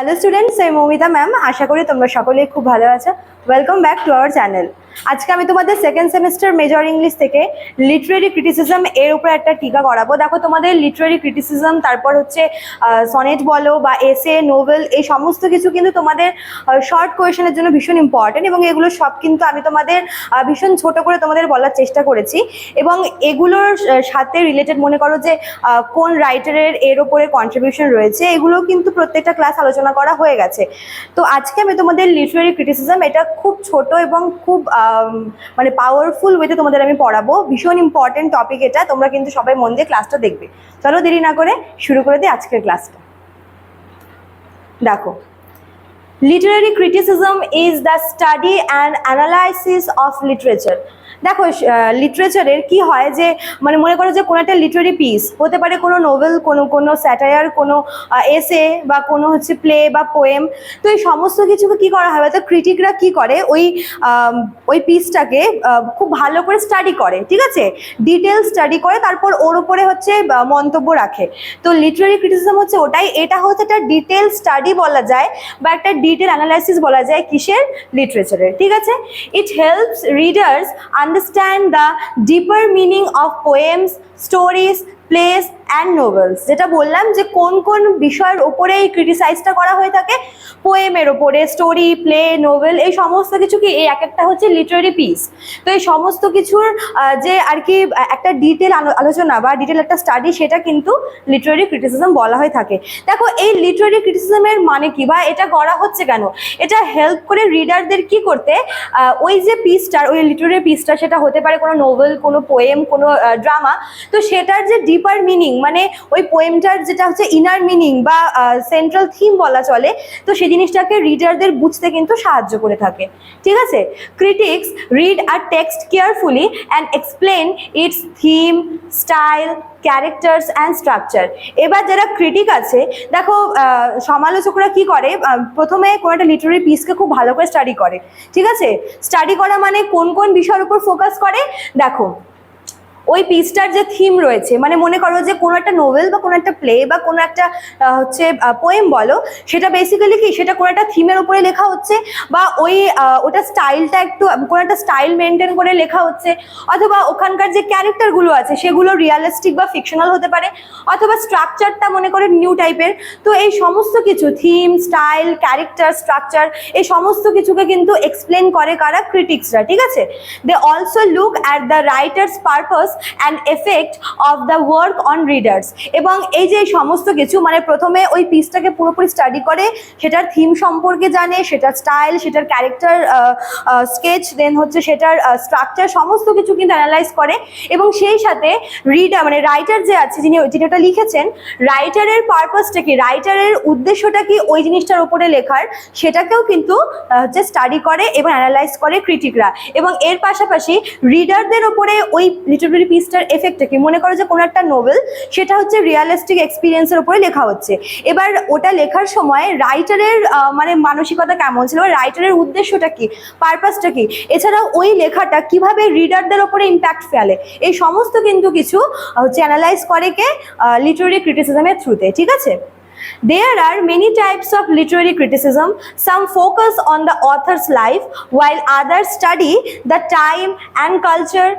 Hello students আমি Moumita ma'am আশা করি তোমরা সকলেই খুব ভালো আছো। Welcome back to our channel আজকে আমি তোমাদের সেকেন্ড সেমিস্টার মেজর ইংলিশ থেকে লিটারেরি ক্রিটিসিজম এর উপর একটা টিকা করাবো। দেখো, তোমাদের লিটারেরি ক্রিটিসিজম তারপর হচ্ছে সনেট বলো বা এসে নোভেল এই সমস্ত কিছু কিন্তু তোমাদের শর্ট কোয়েশনের জন্য ভীষণ ইম্পর্টেন্ট এবং এগুলো সব কিন্তু আমি তোমাদের ভীষণ ছোট করে তোমাদের বলার চেষ্টা করেছি। এবং এগুলোর সাথে রিলেটেড মনে করো যে কোন রাইটারের এর ওপরে কন্ট্রিবিউশন রয়েছে এগুলো কিন্তু প্রত্যেকটা ক্লাস আলোচনা করা হয়ে গেছে। তো আজকে আমি তোমাদের লিটারেরি ক্রিটিসিজম এটা খুব ছোট এবং খুব মানে পাওয়ারফুল ওয়েতে তোমাদের আমি পড়াবো। ভীষণ ইম্পর্টেন্ট টপিক এটা। তোমরা কিন্তু সবাই মন দিয়ে ক্লাসটা দেখবে। চলো দেরি না করে শুরু করে দিই আজকের ক্লাসটা দেখো literary criticism is the study and analysis of literature দেখো লিটারেচারের কি হয় যে মানে মনে করো যে কোনো একটা লিটারারি পিস হতে পারে কোনো নোভেল কোনো কোনো স্যাটায়ার কোনো এসে বা কোনো হচ্ছে প্লে বা পোয়েম তো এই সমস্ত কিছুকে কি করা হয়? তো ক্রিটিকরা কি করে? ওই ওই পিসটাকে খুব ভালো করে স্টাডি করে, ঠিক আছে? ডিটেল স্টাডি করে, তারপর ওর উপরে হচ্ছে মন্তব্য রাখে। তো লিটারারি ক্রিটিসিজম হচ্ছে ওটাই, এটা হচ্ছে একটা ডিটেল স্টাডি বলা যায়, বা একটা ডিটেল অ্যানালাইসিস বলা যায় কিসের? লিটারেচারের ঠিক আছে? It helps readers understand the deeper meaning of poems stories plays and novels যেটা বললাম যে কোন কোন বিষয়ের ওপরে এই ক্রিটিসাইজটা করা হয়ে থাকে পোয়েমের ওপরে স্টোরি প্লে নোভেল এই সমস্ত কিছু কি, এই এক একটা হচ্ছে লিটারারি পিস তো এই সমস্ত কিছুর যে আর কি একটা ডিটেল আলোচনা বা ডিটেল একটা স্টাডি সেটা কিন্তু লিটারারি ক্রিটিসিজম বলা হয়ে থাকে। দেখো, এই লিটারারি ক্রিটিসিজমের মানে কি বা এটা করা হচ্ছে কেন? এটা হেল্প করে রিডারদের কি করতে ওই যে পিসটার ওই লিটারারি পিসটা সেটা হতে পারে কোনো নোভেল কোনো পোয়েম কোনো ড্রামা তো সেটার যে ডিপার মিনিং মানে ওই পোয়েমটার যেটা হচ্ছে ইনার মিনিং বা সেন্ট্রাল থিম বলা চলে, তো সেই জিনিসটাকে রিডারদের বুঝতে কিন্তু সাহায্য করে থাকে। ঠিক আছে? Critics read R text carefully and explain its theme style characters and structure এবার যারা ক্রিটিক আছে, দেখো সমালোচকরা কি করে? প্রথমে কোনো একটা লিটারি পিসকে খুব ভালো করে স্টাডি করে। ঠিক আছে? স্টাডি করা মানে কোন কোন বিষয়ের উপর ফোকাস করে? দেখো ওই পিসটার যে থিম রয়েছে মানে মনে করো যে কোনো একটা নোভেল বা কোনো একটা প্লে বা কোনো একটা হচ্ছে পোয়েম বলো, সেটা বেসিক্যালি কি, সেটা কোনো একটা থিমের উপরে লেখা হচ্ছে বা ওই ওটা স্টাইলটা একটু কোনো একটা স্টাইল মেনটেন করে লেখা হচ্ছে, অথবা ওখানকার যে ক্যারেক্টারগুলো আছে, সেগুলো রিয়ালিস্টিক বা ফিকশনাল হতে পারে, অথবা স্ট্রাকচারটা মনে করে নিউ টাইপের তো এই সমস্ত কিছু থিম স্টাইল ক্যারেক্টার স্ট্রাকচার এই সমস্ত কিছুকে কিন্তু এক্সপ্লেন করে কারা ক্রিটিক্সরা ঠিক আছে? They also look at the writer's purpose and effect of the work on readers এবং এই যে সমস্ত কিছু মানে প্রথমে ওই পিসটাকে পুরোপুরি স্টাডি করে, সেটার থিম সম্পর্কে জানে, সেটার স্টাইল সেটার ক্যারেক্টার স্কেচ দেন হচ্ছে সেটার স্ট্রাকচার সমস্ত কিছু কিন্তু অ্যানালাইজ করে। এবং সেই সাথে রিডার মানে রাইটার যে আছে, যিনি যিনি ওটা লিখেছেন রাইটারের পারপাসটা কি? রাইটারের উদ্দেশ্যটা কি ওই জিনিসটার উপরে লেখার? সেটাকেও কিন্তু হচ্ছে স্টাডি করে এবং অ্যানালাইজ করে ক্রিটিকরা এবং এর পাশাপাশি রিডারদের ওপরে ওই লিটারারি পিসটার এফেক্টটা কি? মনে করো যে কোনো একটা নোভেল সেটা হচ্ছে রিয়ালিস্টিক এক্সপিরিয়েন্সের উপরে লেখা হচ্ছে। এবার ওটা লেখার সময় রাইটারের মানে মানসিকতা কেমন ছিল? রাইটারের উদ্দেশ্যটা কি? পারপাসটা কি? এছাড়াও ওই লেখাটা কীভাবে রিডারদের ওপরে ইম্প্যাক্ট ফেলে? এই সমস্ত কিন্তু কিছু হচ্ছে অ্যানালাইজ করে কে লিটারি ক্রিটিসিজমের থ্রুতে ঠিক আছে? There are many types of literary criticism. Some focus on the author's life, while others study the time and culture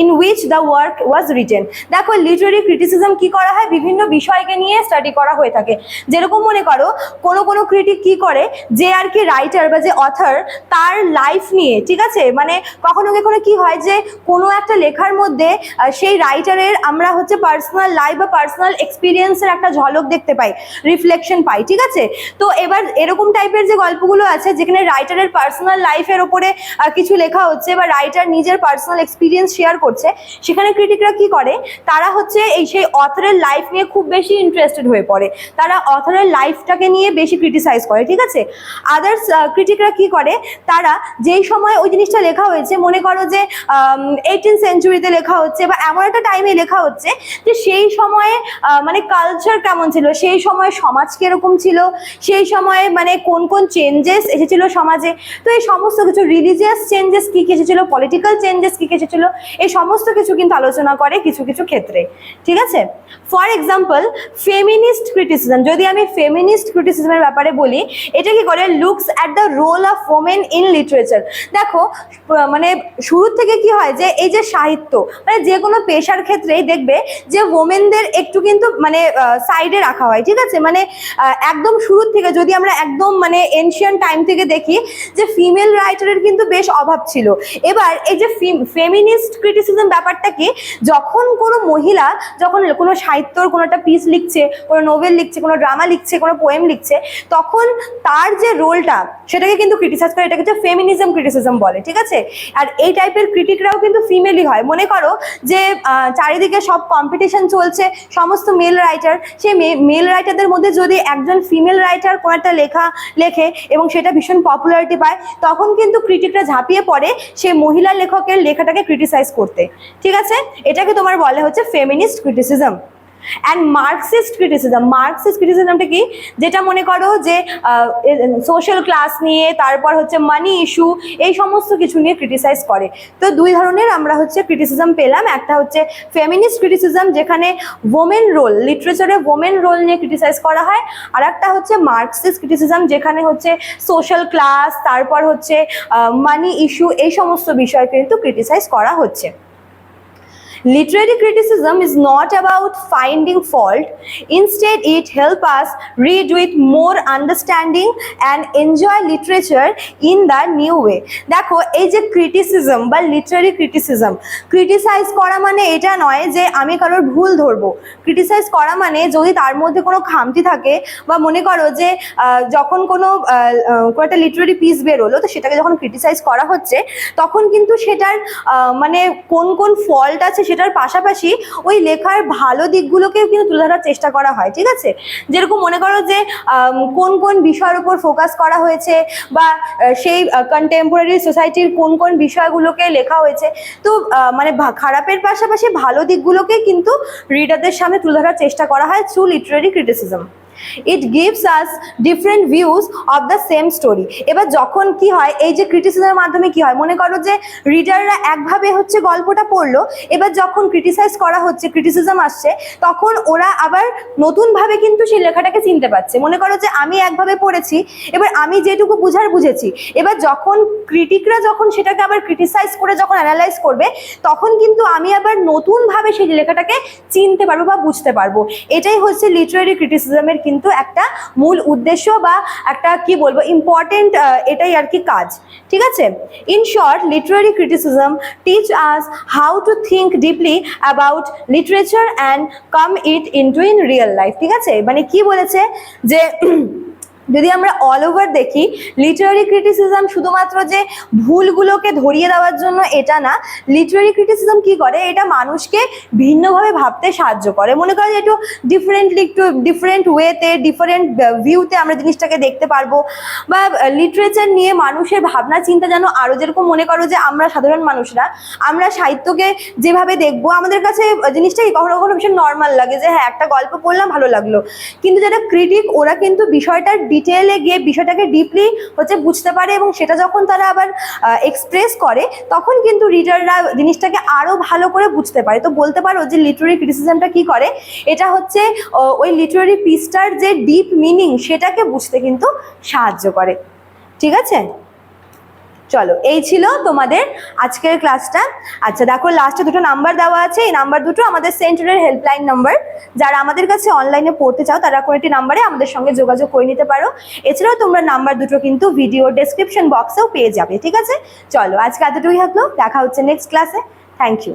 in which the work was written দেখো লিটারি ক্রিটিসিজম কি করা হয়? বিভিন্ন বিষয়কে নিয়ে স্টাডি করা হয়ে থাকে। যেরকম মনে করো, কোনো কোনো ক্রিটিক কি করে? যে আর কি রাইটার বা যে অথার তার লাইফ নিয়ে, ঠিক আছে? মানে কখনো কখনো কি হয় যে, কোনো একটা লেখার মধ্যে সেই রাইটারের আমরা হচ্ছে পার্সোনাল লাইফ বা পার্সোনাল এক্সপিরিয়েন্সের একটা ঝলক দেখতে পাই রিফ্লেকশন পাই, ঠিক আছে? তো এবার এরকম টাইপের যে গল্পগুলো আছে, যেখানে রাইটারের পার্সোনাল লাইফের ওপরে কিছু লেখা হচ্ছে বা রাইটার নিজের পার্সোনাল এক্সপিরিয়েন্স শেয়ার করছে, সেখানে ক্রিটিকরা কি করে? তারা হচ্ছে এই সেই অথরের লাইফ নিয়ে খুব বেশি ইন্টারেস্টেড হয়ে পড়ে। তারা অথরের লাইফটাকে নিয়ে বেশি ক্রিটিসাইজ করে, ঠিক আছে? আদার্স ক্রিটিকরা কি করে? তারা যেই সময় ওই জিনিসটা লেখা হয়েছে, মনে করো যে এইটিন সেঞ্চুরিতে লেখা হচ্ছে বা এমন একটা টাইমে লেখা হচ্ছে যে সেই সময়ে মানে কালচার কেমন ছিল? সেই সময় সমাজ কীরকম ছিল? সেই সময়ে মানে কোন কোন চেঞ্জেস এসেছিল সমাজে? তো এই সমস্ত কিছু রিলিজিয়াস চেঞ্জেস কি কি এসেছিল? পলিটিক্যাল চেঞ্জেস কি কি এসেছিল? এই সমস্ত কিছু কিন্তু আলোচনা করে কিছু কিছু ক্ষেত্রে, ঠিক আছে? ফর এক্সাম্পল ফেমিনিস্ট ক্রিটিসিজম যদি আমি ফেমিনিস্ট ক্রিটিসিজমের ব্যাপারে বলি, এটা কি করে? Looks at the role of women in literature দেখো মানে শুরুর থেকে কি হয় যে, এই যে সাহিত্য মানে যে কোনো পেশার ক্ষেত্রেই দেখবে যে ওমেনদের একটু কিন্তু মানে সাইডে রাখা হয়, ঠিক আছে? মানে একদম শুরুর থেকে যদি আমরা একদম মানে এনশিয়ান টাইম থেকে দেখি যে ফিমেল রাইটারের কিন্তু বেশ অভাব ছিল। এবার এই যে ফেমিনিস্ট ক্রিটিসিজম ব্যাপারটা কি? যখন কোনো মহিলা যখন কোনো সাহিত্যর কোনো একটা পিস লিখছে, কোনো নোভেল লিখছে, কোনো ড্রামা লিখছে, কোনো পোয়েম লিখছে, তখন তার যে রোলটা সেটাকে কিন্তু ক্রিটিসাইজ করে, এটাকে হচ্ছে ফেমিনিজম ক্রিটিসিজম বলে, ঠিক আছে? আর এই টাইপের ক্রিটিকরাও কিন্তু ফিমেলই হয়। মনে করো যে চারিদিকে সব কম্পিটিশন চলছে, সমস্ত মেল রাইটার সেই মেল রাইটারদের মধ্যে যদি একজন ফিমেল রাইটার কোনো একটা লেখা, লেখে এবং সেটা ভীষণ পপুলারিটি পায়, তখন কিন্তু ক্রিটিকরা ঝাঁপিয়ে পড়ে সেই মহিলা লেখকের লেখাটাকে ক্রিটিসাইজ করতে। ঠিক আছে? এটাকে তোমার বলা হচ্ছে feminist criticism and Marxist criticism Marxist ক্রিটিসিজমটা কি? যেটা মনে করো যে সোশ্যাল ক্লাস নিয়ে, তারপর হচ্ছে মানি ইস্যু এই সমস্ত কিছু নিয়ে ক্রিটিসাইজ করে। তো দুই ধরনের আমরা হচ্ছে ক্রিটিসিজম পেলাম। একটা হচ্ছে ফেমিনিস্ট ক্রিটিসিজম যেখানে ওমেন রোল লিটারেচারে ওমেন রোল নিয়ে ক্রিটিসাইজ করা হয়। আর একটা হচ্ছে মার্কসিস্ট ক্রিটিসিজম যেখানে হচ্ছে সোশ্যাল ক্লাস তারপর হচ্ছে মানি ইস্যু এই সমস্ত বিষয় কিন্তু ক্রিটিসাইজ করা হচ্ছে। Literary criticism is not about finding fault. Instead, it helps us read with more understanding and enjoy literature in the new way. দেখো এই যে ক্রিটিসিজম বা লিটারারি ক্রিটিসিজম ক্রিটিসাইজ করা মানে এটা নয় যে আমি কারোর ভুল ধরবো ক্রিটিসাইজ করা মানে যদি তার মধ্যে কোনো খামতি থাকে বা মনে করো যে যখন কোনো একটা লিটারারি পিস বেরোলো তো সেটাকে যখন ক্রিটিসাইজ করা হচ্ছে তখন কিন্তু সেটার মানে কোন কোন ফল্ট আছে সেটার পাশাপাশি ওই লেখার ভালো দিকগুলোকেও কিন্তু তুলে ধরার চেষ্টা করা হয়, ঠিক আছে? যেরকম মনে করো যে কোন কোন বিষয়ের উপর ফোকাস করা হয়েছে বা সেই কন্টেম্পোরারি সোসাইটির কোন কোন বিষয়গুলোকে লেখা হয়েছে, তো মানে খারাপের পাশাপাশি ভালো দিকগুলোকে কিন্তু রিডারদের সামনে তুলে ধরার চেষ্টা করা হয় through literary criticism it gives us different views of the same story এবার যখন কি হয়, এই যে ক্রিটিসিজমের মাধ্যমে কি হয়, মনে করো যে রিডাররা একভাবে হচ্ছে গল্পটা পড়ল, এবার যখন ক্রিটিসাইজ করা হচ্ছে ক্রিটিসিজম আসছে, তখন ওরা আবার নতুনভাবে কিন্তু সেই লেখাটাকে চিনতে পারছে। মনে করো যে আমি একভাবে পড়েছি, এবার আমি যেটুকু বুঝার বুঝেছি, এবার যখন ক্রিটিকরা যখন সেটাকে আবার ক্রিটিসাইজ করে যখন অ্যানালাইজ করবে, তখন কিন্তু আমি আবার নতুনভাবে সেই লেখাটাকে চিনতে পারব বা বুঝতে পারব। এটাই হচ্ছে লিটারারি ক্রিটিসিজমের কিন্তু একটা মূল উদ্দেশ্য বা একটা, কি বলব ইম্পর্টেন্ট এটাই আর কি কাজ। ঠিক আছে? In short literary criticism teach us how to think deeply about literature and come it in to in real life ঠিক আছে? মানে কি বলেছে? যে যদি আমরা অল ওভার দেখি লিটারারি ক্রিটিসিজম শুধুমাত্র যে ভুলগুলোকে ধরিয়ে দেওয়ার জন্য এটা না লিটারারি ক্রিটিসিজম কি করে? এটা মানুষকে ভিন্নভাবে ভাবতে সাহায্য করে। মনে করে যে একটু ডিফারেন্টলি একটু ডিফারেন্ট ওয়েতে ডিফারেন্ট ভিউতে আমরা জিনিসটাকে দেখতে পারব বা লিটারেচার নিয়ে মানুষের ভাবনা, চিন্তা যেন আরও যেরকম মনে করো যে আমরা সাধারণ মানুষরা, আমরা সাহিত্যকে যেভাবে দেখব, আমাদের কাছে জিনিসটাই কখনো কখনো ভীষণ নর্মাল লাগে যে হ্যাঁ একটা গল্প পড়লাম, ভালো লাগল। কিন্তু যারা ক্রিটিক ওরা কিন্তু বিষয়টার ডিটেলে গিয়ে বিষয়টাকে ডিপলি হচ্ছে বুঝতে পারে এবং সেটা যখন তারা আবার এক্সপ্রেস করে, তখন কিন্তু রিডাররা জিনিসটাকে আরও ভালো করে বুঝতে পারে। তো বলতে পারো যে লিটারি ক্রিটিসিজমটা কি করে? এটা হচ্ছে ওই লিটারি পিসটার যে ডিপ মিনিং সেটাকে বুঝতে কিন্তু সাহায্য করে। ঠিক আছে? চলো, এই ছিল তোমাদের আজকের ক্লাসটা আচ্ছা দেখো লাস্টে দুটো নাম্বার দেওয়া আছে। এই নাম্বার দুটো আমাদের সেন্টারের হেল্পলাইন নাম্বার যারা আমাদের কাছে অনলাইনে পড়তে চাও, তারা কোনো একটি নাম্বারে আমাদের সঙ্গে যোগাযোগ করে নিতে পারো। এছাড়াও তোমরা নাম্বার দুটো কিন্তু ভিডিও ডেসক্রিপশন বক্সেও পেয়ে যাবে, ঠিক আছে? চলো, আজকে এতটুকুই থাকল। দেখা হচ্ছে নেক্সট ক্লাসে থ্যাংক ইউ